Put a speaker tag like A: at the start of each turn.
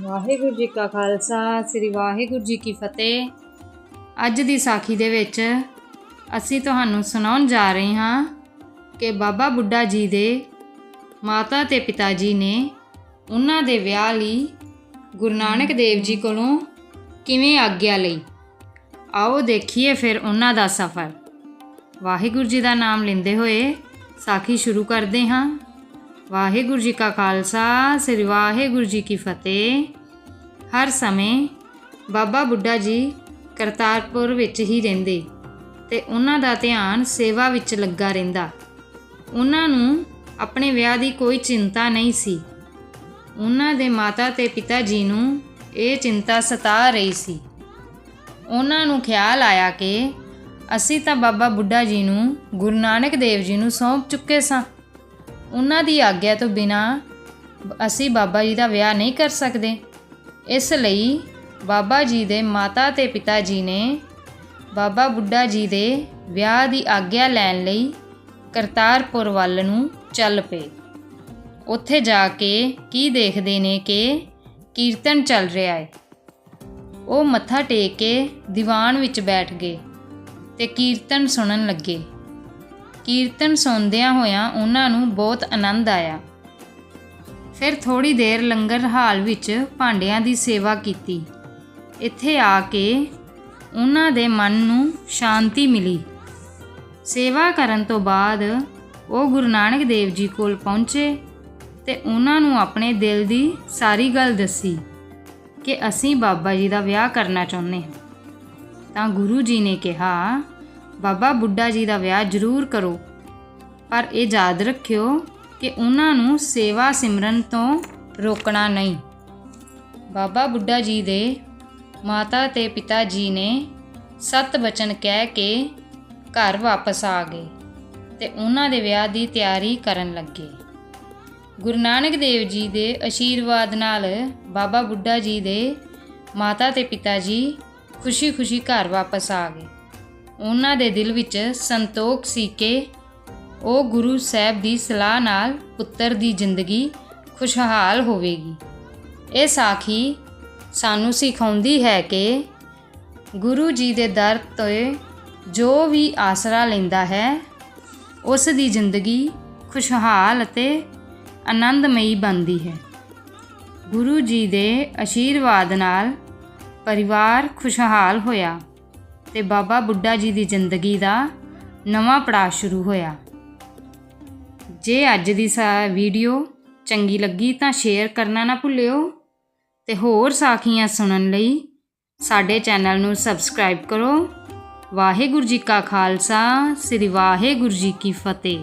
A: ਵਾਹਿਗੁਰੂ ਜੀ ਕਾ ਖਾਲਸਾ, ਸ੍ਰੀ ਵਾਹਿਗੁਰੂ ਜੀ ਕੀ ਫਤਿਹ। ਅੱਜ ਦੀ ਸਾਖੀ ਦੇ ਵਿੱਚ ਅਸੀਂ ਤੁਹਾਨੂੰ ਸੁਣਾਉਣ ਜਾ ਰਹੇ ਹਾਂ ਕਿ ਬਾਬਾ ਬੁੱਢਾ ਜੀ ਦੇ ਮਾਤਾ ਤੇ ਪਿਤਾ ਜੀ ਨੇ ਉਹਨਾਂ ਦੇ ਵਿਆਹ ਲਈ ਗੁਰੂ ਨਾਨਕ ਦੇਵ ਜੀ ਕੋਲੋਂ ਕਿਵੇਂ ਆਗਿਆ ਲਈ? ਆਓ ਦੇਖੀਏ ਫਿਰ ਉਹਨਾਂ ਦਾ ਸਫ਼ਰ। ਵਾਹਿਗੁਰੂ ਜੀ ਦਾ ਨਾਮ ਲੈਂਦੇ ਹੋਏ ਸਾਖੀ ਸ਼ੁਰੂ ਕਰਦੇ ਹਾਂ। ਵਾਹਿਗੁਰੂ ਜੀ ਕਾ ਖਾਲਸਾ, ਸ੍ਰੀ ਵਾਹਿਗੁਰੂ ਜੀ ਕੀ ਫਤਿਹ। ਹਰ ਸਮੇਂ ਬਾਬਾ ਬੁੱਢਾ ਜੀ ਕਰਤਾਰਪੁਰ ਵਿੱਚ ਹੀ ਰਹਿੰਦੇ ਤੇ ਉਹਨਾਂ ਦਾ ਧਿਆਨ ਸੇਵਾ ਵਿੱਚ ਲੱਗਾ ਰਹਿੰਦਾ। ਉਹਨਾਂ ਨੂੰ ਆਪਣੇ ਵਿਆਹ ਦੀ ਕੋਈ ਚਿੰਤਾ ਨਹੀਂ ਸੀ। ਉਹਨਾਂ ਦੇ ਮਾਤਾ ਤੇ ਪਿਤਾ ਜੀ ਨੂੰ ਇਹ ਚਿੰਤਾ ਸਤਾ ਰਹੀ ਸੀ। ਉਹਨਾਂ ਨੂੰ ਖਿਆਲ ਆਇਆ ਕਿ ਅਸੀਂ ਤਾਂ ਬਾਬਾ ਬੁੱਢਾ ਜੀ ਨੂੰ ਗੁਰੂ ਨਾਨਕ ਦੇਵ ਜੀ ਨੂੰ ਸੌਂਪ ਚੁੱਕੇ ਸਾਂ। ਉਹਨਾਂ ਦੀ ਆਗਿਆ ਤੋਂ ਬਿਨਾ ਅਸੀਂ ਬਾਬਾ ਜੀ ਦਾ ਵਿਆਹ ਨਹੀਂ ਕਰ ਸਕਦੇ। ਇਸ ਲਈ ਬਾਬਾ ਜੀ ਦੇ ਮਾਤਾ ਤੇ ਪਿਤਾ ਜੀ ਨੇ ਬਾਬਾ ਬੁੱਢਾ ਜੀ ਦੇ ਵਿਆਹ ਦੀ ਆਗਿਆ ਲੈਣ ਲਈ ਕਰਤਾਰਪੁਰ ਵੱਲ ਨੂੰ ਚੱਲ ਪਏ। ਉੱਥੇ ਜਾ ਕੇ ਕੀ ਦੇਖਦੇ ਨੇ ਕਿ ਕੀਰਤਨ ਚੱਲ ਰਿਹਾ ਹੈ। ਉਹ ਮੱਥਾ ਟੇਕ ਕੇ ਦੀਵਾਨ ਵਿੱਚ ਬੈਠ ਗਏ ਤੇ ਕੀਰਤਨ ਸੁਣਨ ਲੱਗੇ। ਕੀਰਤਨ ਸੁਣਦਿਆਂ ਹੋਇਆਂ ਉਹਨਾਂ ਨੂੰ ਬਹੁਤ ਆਨੰਦ ਆਇਆ। ਫਿਰ ਥੋੜੀ ਦੇਰ ਲੰਗਰ ਹਾਲ ਵਿੱਚ ਭਾਂਡਿਆਂ ਦੀ ਸੇਵਾ ਕੀਤੀ। ਇੱਥੇ ਆ ਕੇ ਉਹਨਾਂ ਦੇ ਮਨ ਨੂੰ ਸ਼ਾਂਤੀ ਮਿਲੀ। ਸੇਵਾ ਕਰਨ ਤੋਂ ਬਾਅਦ ਉਹ ਗੁਰੂ ਨਾਨਕ ਦੇਵ ਜੀ ਕੋਲ ਪਹੁੰਚੇ ਤੇ ਉਹਨਾਂ ਨੂੰ ਆਪਣੇ ਦਿਲ ਦੀ ਸਾਰੀ ਗੱਲ ਦੱਸੀ ਕਿ ਅਸੀਂ ਬਾਬਾ ਜੀ ਦਾ ਵਿਆਹ ਕਰਨਾ ਚਾਹੁੰਦੇ ਹਾਂ। ਤਾਂ ਗੁਰੂ ਜੀ ਨੇ ਕਿਹਾ ਬਾਬਾ ਬੁੱਢਾ ਜੀ ਦਾ ਵਿਆਹ ਜ਼ਰੂਰ ਕਰੋ। ਪਰ ਇਹ ਯਾਦ ਰੱਖਿਓ ਕਿ ਉਹਨਾਂ ਨੂੰ ਸੇਵਾ ਸਿਮਰਨ ਤੋਂ ਰੋਕਣਾ ਨਹੀਂ। ਬਾਬਾ ਬੁੱਢਾ ਜੀ ਦੇ ਮਾਤਾ ਤੇ ਪਿਤਾ ਜੀ ਨੇ ਸਤ ਬਚਨ ਕਹਿ ਕੇ ਘਰ ਵਾਪਸ ਆ ਗਏ ਤੇ ਉਹਨਾਂ ਦੇ ਵਿਆਹ ਦੀ ਤਿਆਰੀ ਕਰਨ ਲੱਗੇ। ਗੁਰੂ ਨਾਨਕ ਦੇਵ ਜੀ ਦੇ ਅਸ਼ੀਰਵਾਦ ਨਾਲ ਬਾਬਾ ਬੁੱਢਾ ਜੀ ਦੇ ਮਾਤਾ ਤੇ ਪਿਤਾ ਜੀ ਖੁਸ਼ੀ-ਖੁਸ਼ੀ ਘਰ ਵਾਪਸ ਆ ਗਏ। ਉਹਨਾਂ ਦੇ ਦਿਲ ਵਿੱਚ ਸੰਤੋਖ ਸੀ ਕਿ ਉਹ ਗੁਰੂ ਸਾਹਿਬ ਦੀ ਸਲਾਹ ਨਾਲ ਪੁੱਤਰ ਦੀ ਜ਼ਿੰਦਗੀ ਖੁਸ਼ਹਾਲ ਹੋਵੇਗੀ। ਇਹ ਸਾਖੀ ਸਾਨੂੰ ਸਿਖਾਉਂਦੀ ਹੈ ਕਿ ਗੁਰੂ ਜੀ ਦੇ ਦਰ ਤੋਂ ਜੋ ਵੀ ਆਸਰਾ ਲੈਂਦਾ ਹੈ, ਉਸ ਦੀ ਜ਼ਿੰਦਗੀ ਖੁਸ਼ਹਾਲ ਅਤੇ ਆਨੰਦਮਈ ਬਣਦੀ ਹੈ। ਗੁਰੂ ਜੀ ਦੇ ਅਸ਼ੀਰਵਾਦ ਨਾਲ ਪਰਿਵਾਰ ਖੁਸ਼ਹਾਲ ਹੋਇਆ। ਤੇ ਬਾਬਾ ਬੁੱਢਾ ਜੀ ਦੀ ਜ਼ਿੰਦਗੀ ਦਾ ਨਵਾਂ ਪੜਾਅ ਸ਼ੁਰੂ ਹੋਇਆ। ਜੇ ਅੱਜ ਦੀ ਸਾ ਵੀਡੀਓ ਚੰਗੀ ਲੱਗੀ ਤਾਂ ਸ਼ੇਅਰ ਕਰਨਾ ਨਾ ਭੁੱਲਿਓ ਤੇ ਹੋਰ ਸਾਖੀਆਂ ਸੁਣਨ ਲਈ ਸਾਡੇ ਚੈਨਲ ਨੂੰ ਸਬਸਕ੍ਰਾਈਬ ਕਰੋ। ਵਾਹਿਗੁਰੂ ਜੀ ਕਾ ਖਾਲਸਾ, ਸ੍ਰੀ ਵਾਹਿਗੁਰੂ ਜੀ ਕੀ ਫਤਿਹ।